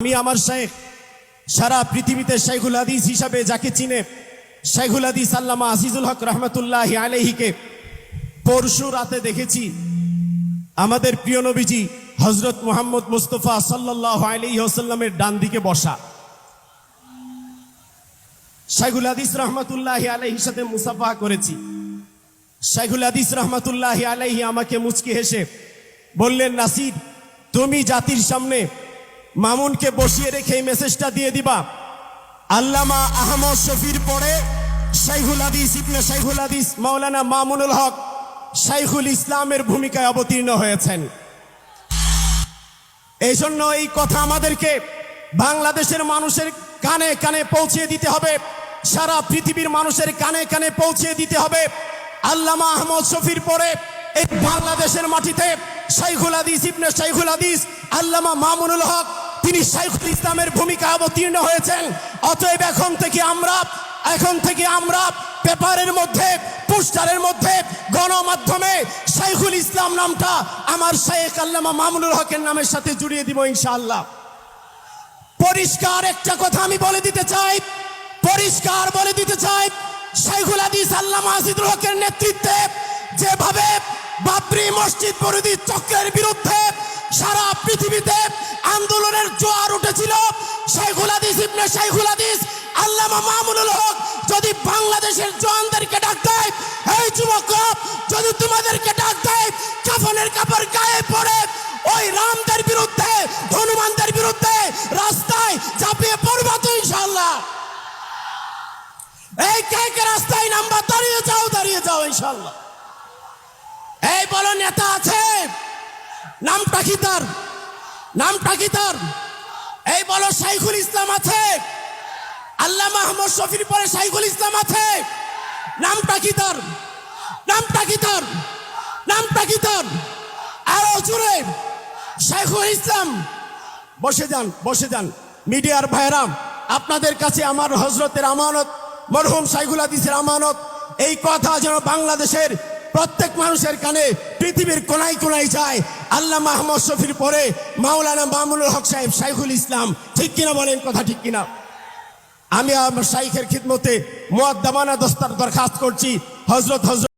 আমি আমার শেখ সারা পৃথিবীতে শেখুল হাদিস হিসাবে যাকে চিনে শেখুল হাদিস আল্লামা আজিজুল হক রহমতুল্লাহ আলহিকে পরশু রাতে দেখেছি। আমাদের প্রিয় নবীজি হজরত মোহাম্মদ মুস্তফা সাল্লাহ আলহি হোসাল্লামের ডান দিকে বসা। শাইখুল হাদিস রহমতুল্লাহ আলহির সাথে মুসাফা করেছি। শাইখুল হাদিস রহমতুল্লাহ আলাইহি আমাকে মুচকি হেসে বললেন, নাসির, তুমি জাতির সামনে মামুনকে বসিয়ে রেখে এই মেসেজটা দিয়ে দিবা। আল্লামা আহমদ শফির পরে শাইখুল হাদিস, ইবনে শাইখুল হাদিস, মাওলানা মামুনুল হক শাইখুল ইসলামের ভূমিকায় অবতীর্ণ হয়েছেন। এই জন্য এই কথা আমাদেরকে বাংলাদেশের মানুষের কানে কানে পৌঁছে দিতে হবে। সারা পৃথিবীর মানুষের কানে কানে পৌঁছে দিতে হবে। আল্লামা আহমদ শফির পরে এই বাংলাদেশের মাটিতে শাইখুল হাদিস, ইবনে শাইখুল হাদিস, আল্লামা মামুনুল হক, তিনি শাইখুল ইসলামের ভূমিকা অবতীর্ণ হয়েছেন। অতএব এখন থেকে আমরা, এখন থেকে আমরা পেপারের মধ্যে, পোস্টারের মধ্যে, গণমাধ্যমে শাইখুল ইসলাম নামটা আমার শাইখ আল্লামা মামুনুল হকের নামের সাথে জুড়িয়ে দিব ইনশাআল্লাহ। পরিষ্কার একটা কথা আমি বলে দিতে চাই, পরিষ্কার বলে দিতে চাই, শাইখুল হাদিস, আল্লামা আজিদুল হকের নেতৃত্বে যেভাবে বাবরি মসজিদ বিরোধী চক্রের বিরুদ্ধে সারা পৃথিবীতে আন্দোলনের জোয়ার উঠেছিল। শাইখুল হাদিস ইবনে শাইখুল হাদিস, আল্লামা মামুনুল হক যদি বাংলাদেশের জওয়ানদেরকে ডাক দেয়, এই যুবকরা যদি তোমাদেরকে ডাক দেয়, কাফনের কাপড় গায়ে পড়ে, ওই রামদের বিরুদ্ধে, হনুমানদের বিরুদ্ধে রাস্তায় চাপিয়ে পড়বা তো ইনশাল্লাহ এই কে কে রাস্তায় নাম্বার দাঁড়িয়ে যাও দাঁড়িয়ে যাও ইনশাল্লাহ বলো নেতা আছে। নামটা কি তার? নামটা কি তার? এই বলো শাইখুল ইসলাম আছে। আল্লাহ মাহমুদ শফির পরে শাইখুল ইসলাম আছে। নামটা কি তার? নামটা কি তার? নামটা কি তার? আরও জুড়ে শাইখুল ইসলাম, বসে যান বসে যান। মিডিয়ার ভাইরাম আপনাদের কাছে আমার হজরতের আমানত, মরহুম সাইগুল হাদিসের আমানত। এই কথা যেন বাংলাদেশের প্রত্যেক মানুষের কানে পৃথিবীর কোনায় কোনায় যায়। আল্লাহ মাহমদ শফির পরে মাওলানা মামুনুল হক সাহেব শাইখুল ইসলাম। ঠিক কিনা বলেন কথা ঠিক কিনা? আমি আমার শাইখের খিদমতে মোয়াদ্দামানা দস্তার দরখাস্ত করছি। হজরত হজরত